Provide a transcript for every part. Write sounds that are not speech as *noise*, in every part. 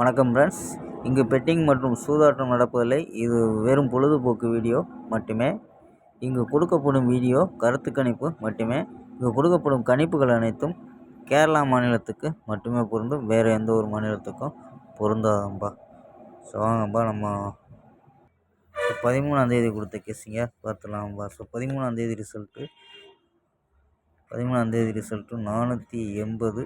வணக்கம் ஃப்ரெண்ட்ஸ் இங்கு பெட்டிங் மற்றும் சூதாட்டம் நடப்பதில்லை. இது வெறும் பொழுதுபோக்கு வீடியோ மட்டுமே. இங்கு கொடுக்கப்படும் வீடியோ கருத்து கணிப்பு மட்டுமே. இங்கு கொடுக்கப்படும் கணிப்புகள் அனைத்தும் கேரளா மாநிலத்துக்கு மட்டுமே பொருந்தும். வேறு எந்த ஒரு மாநிலத்துக்கும் பொருந்தாதம்பா. ஸோ வாங்கப்பா நம்ம பதிமூணாந்தேதி கொடுத்த கேஸிங்க பார்த்துலாம்பா. ஸோ பதிமூணாந்தேதி ரிசல்ட்டு பதிமூணாந்தேதி ரிசல்ட்டு நானூற்றி எண்பது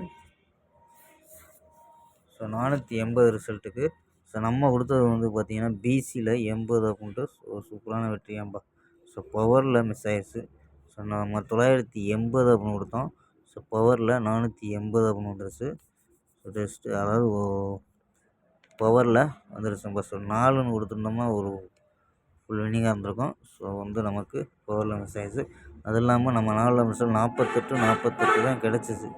ஸோ நானூற்றி எண்பது ரிசல்ட்டுக்கு. ஸோ நம்ம கொடுத்தது வந்து பார்த்திங்கன்னா பிசியில் எண்பது அப்படின்ட்டு ஒரு சூப்பரான வெற்றியாம்பா ஸோ பவரில் மிஸ் ஆயிடுச்சு ஸோ நம்ம தொள்ளாயிரத்தி எண்பது அப்படின்னு கொடுத்தோம். ஸோ பவரில் நானூற்றி எண்பது அப்படின்னு வந்துருச்சு. ஸோ டெஸ்ட்டு அதாவது பவரில் வந்துருச்சுப்பா ஸோ நாலுன்னு கொடுத்துருந்தோம்னா ஒரு ஃபுல் வினிங்காக இருந்திருக்கும். ஸோ வந்து நமக்கு பவரில் மிஸ் ஆயிடுச்சு அது இல்லாமல் நம்ம நாலில் மிஸ் நாற்பத்தெட்டு நாற்பத்தெட்டு தான் கிடச்சிச்சு.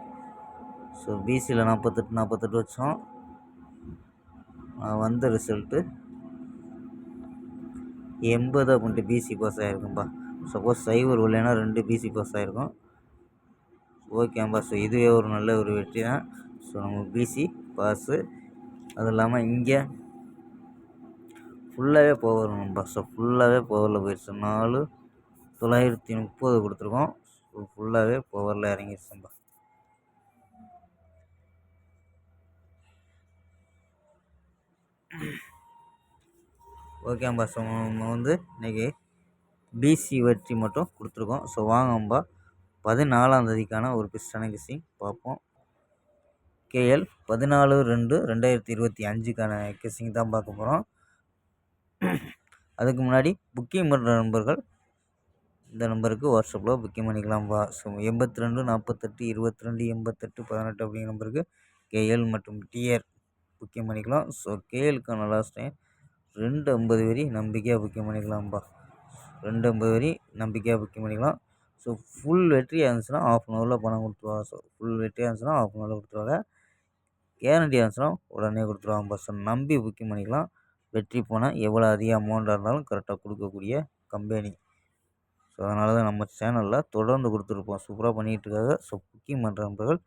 ஸோ பிசியில் நாற்பத்தெட்டு நாற்பத்தெட்டு வச்சோம். வந்த ரிசல்ட்டு எண்பது அப்படின்ட்டு பிசி பாஸ் ஆகிருக்கும்பா சப்போஸ் சைவர் இல்லைன்னா ரெண்டு பிசி பாஸ் ஆகிருக்கும் ஓகேம்பா ஸோ இதுவே ஒரு நல்ல ஒரு வெற்றி தான் ஸோ நம்ம பிசி பாஸு அது இல்லாமல் இங்கே ஃபுல்லாகவே பவர் ஸோ ஃபுல்லாகவே பவரில் போயிடுச்சு நாலு தொள்ளாயிரத்தி முப்பது கொடுத்துருக்கோம். ஸோ ஃபுல்லாகவே பவரில் இறங்கிடுச்சும்பா ஓகேம்பா ஸோ நம்ம வந்து இன்றைக்கி பிசி வெற்றி மட்டும் கொடுத்துருக்கோம். ஸோ வாங்கம்பா பதினாலாந்தேதிக்கான ஒரு பிஸ்டான கிஸ்ஸிங் பார்ப்போம். கேஎல் பதினாலு ரெண்டு ரெண்டாயிரத்தி இருபத்தி அஞ்சுக்கான கிஸ்ஸிங் தான் பார்க்க போகிறோம் அதுக்கு முன்னாடி புக்கிங் பண்ணுற நண்பர்கள் இந்த நம்பருக்கு வாட்ஸ்அப்பில் புக்கிங் பண்ணிக்கலாம்ப்பா ஸோ எண்பத்தி ரெண்டு நாற்பத்தெட்டு இருபத்தி ரெண்டு எண்பத்தெட்டு பதினெட்டு அப்படிங்கிற நம்பருக்கு கேஎல் மற்றும் டிஆர் புக்கிங் பண்ணிக்கலாம். ஸோ கேஎலுக்கான லாஸ்ட் டைம் ரெண்டு ஐம்பது வரி நம்பிக்கையாக புக்கிங் பண்ணிக்கலாம்ப்பா ரெண்டு ஐம்பது வரி நம்பிக்கையாக புக்கிங் பண்ணிக்கலாம். ஸோ ஃபுல் வெற்றியாக இருந்துச்சுன்னா ஆஃப் அன் ஹவரில் பணம் கொடுத்துருவாங்க ஸோ ஃபுல் வெற்றியாக இருந்துச்சுன்னா ஆஃப் அன் ஹவரில் கொடுத்துருவாங்க. கேரண்டியாக இருந்துச்சுன்னா உடனே கொடுத்துருவாங்க ஸோ நம்பி புக்கிங் பண்ணிக்கலாம். வெற்றி போனால் எவ்வளோ அதிக அமௌண்ட்டாக இருந்தாலும் கரெக்டாக கொடுக்கக்கூடிய கம்பெனி ஸோ அதனால தான் நம்ம சேனலில் தொடர்ந்து கொடுத்துருப்போம். சூப்பராக பண்ணிகிட்டு இருக்காங்க. ஸோ புக்கிங் பண்ணுற நம்பர்கள்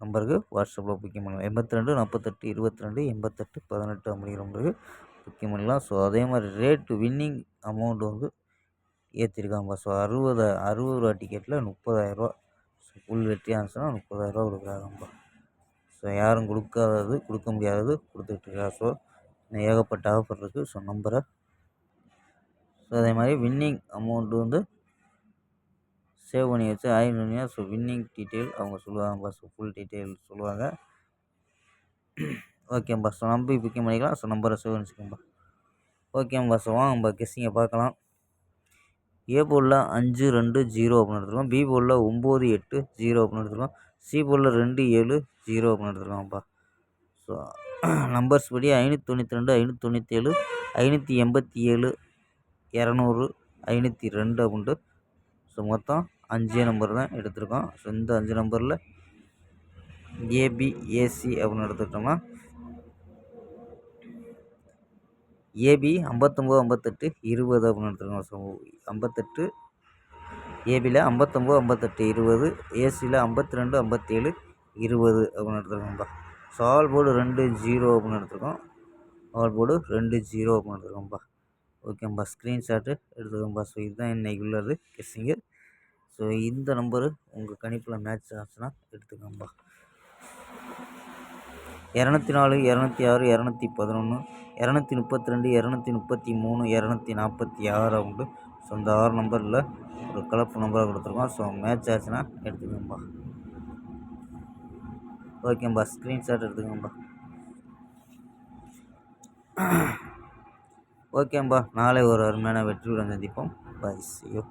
நம்பருக்கு வாட்ஸ்அப்பில் புக்கிங் பண்ணலாம் எண்பத்தி ரெண்டு நாற்பத்தெட்டு இருபத்தி ரெண்டு எண்பத்தெட்டு பதினெட்டு அப்படிங்கிற நம்பருக்கு புக்கிங் பண்ணலாம் ஸோ அதே மாதிரி ரேட்டு வின்னிங் அமௌண்ட் வந்து ஏற்றிருக்காங்க ஸோ அறுபது அறுபது ரூபா டிக்கெட்டில் முப்பதாயிரரூவா ஸோ ஃபுல் வெற்றியாக இருந்துச்சுன்னா முப்பதாயிரரூவா கொடுக்குறாங்கப்பா ஸோ யாரும் கொடுக்காதது கொடுக்க முடியாதது கொடுத்துட்ருக்கா ஸோ ஏகப்பட்ட ஆஃபர் இருக்குது ஸோ நம்பரை ஸோ அதே மாதிரி வின்னிங் அமௌண்ட்டு வந்து சேவ் பண்ணி வச்சு ஆயின் பண்ணியா ஸோ வின்னிங் டீட்டெயில் அவங்க சொல்லுவாங்க ஸோ ஃபுல் டீட்டெயில் சொல்லுவாங்க. ஓகேம்பா ஸோ நம்பி பிக்கிங் பண்ணிக்கலாம். ஸோ நம்பரை சேவ் பண்ணிச்சுக்கோம்பா ஓகேம்பா ஸோ நம்ம கெஸ்ஸிங்கை பார்க்கலாம். ஏ போலில் அஞ்சு ரெண்டு ஜீரோ அப்படின்னு எடுத்துருக்கோம். பி போலில் ஒம்பது எட்டு ஜீரோ அப்படின்னு எடுத்துருக்கோம். சி போலில் ரெண்டு ஏழு ஜீரோ அப்படின்னு எடுத்துருக்கோம்ப்பா ஸோ நம்பர்ஸ் *clears throat* படி ஐநூற்றி தொண்ணூற்றி ரெண்டு ஐநூற்றி தொண்ணூற்றி ஏழு ஐநூற்றி எண்பத்தி ஏழு இரநூறு ஐநூற்றி ரெண்டு அப்படின்ட்டு. ஸோ மொத்தம் அஞ்சே நம்பர் தான் எடுத்திருக்கோம். ஸோ இந்த அஞ்சு நம்பரில் ஏபி ஏசி அப்படின்னு எடுத்துக்கிட்டோம்னா ஏபி ஐம்பத்தொம்போது ஐம்பத்தெட்டு இருபது அப்படின்னு எடுத்துருக்கோம். ஸோ ஐம்பத்தெட்டு ஏபியில் ஐம்பத்தொம்போது ஐம்பத்தெட்டு இருபது ஏசியில் ஐம்பத்தி ரெண்டு ஐம்பத்தேழு இருபது அப்படின்னு எடுத்துருக்கோம்ப்பா ஸோ ஆல் போர்டு ரெண்டு ஜீரோ அப்படின்னு எடுத்துருக்கோம். ஆல் போர்டு ரெண்டு ஜீரோ அப்படின்னு எடுத்துருக்கோம்ப்பா ஓகேம்பா ஸ்க்ரீன்ஷாட்டு எடுத்துக்கோம்பா ஸோ இதுதான் இன்றைக்கி உள்ளது கெஸ்ஸிங்கு ஸோ இந்த நம்பரு உங்கள் கணிப்பில் மேட்ச் ஆச்சுன்னா எடுத்துக்கோம்பா இரநூத்தி நாலு இரநூத்தி ஆறு இரநூத்தி பதினொன்று இரநூத்தி முப்பத்தி ரெண்டு இரநூத்தி முப்பத்தி மூணு இரநூத்தி நாற்பத்தி ஆறு உண்டு ஸோ ஆறு நம்பரில் ஒரு கலப்பு நம்பராக கொடுத்துருக்கோம். ஸோ மேட்ச் ஆச்சுன்னா எடுத்துக்கோம்பா ஓகேம்பா ஸ்க்ரீன்ஷாட் எடுத்துக்கோம்பா ஓகேம்பா நாளை ஒரு அருமையான வெற்றியுடன் சந்திப்போம் பாய் சி யூ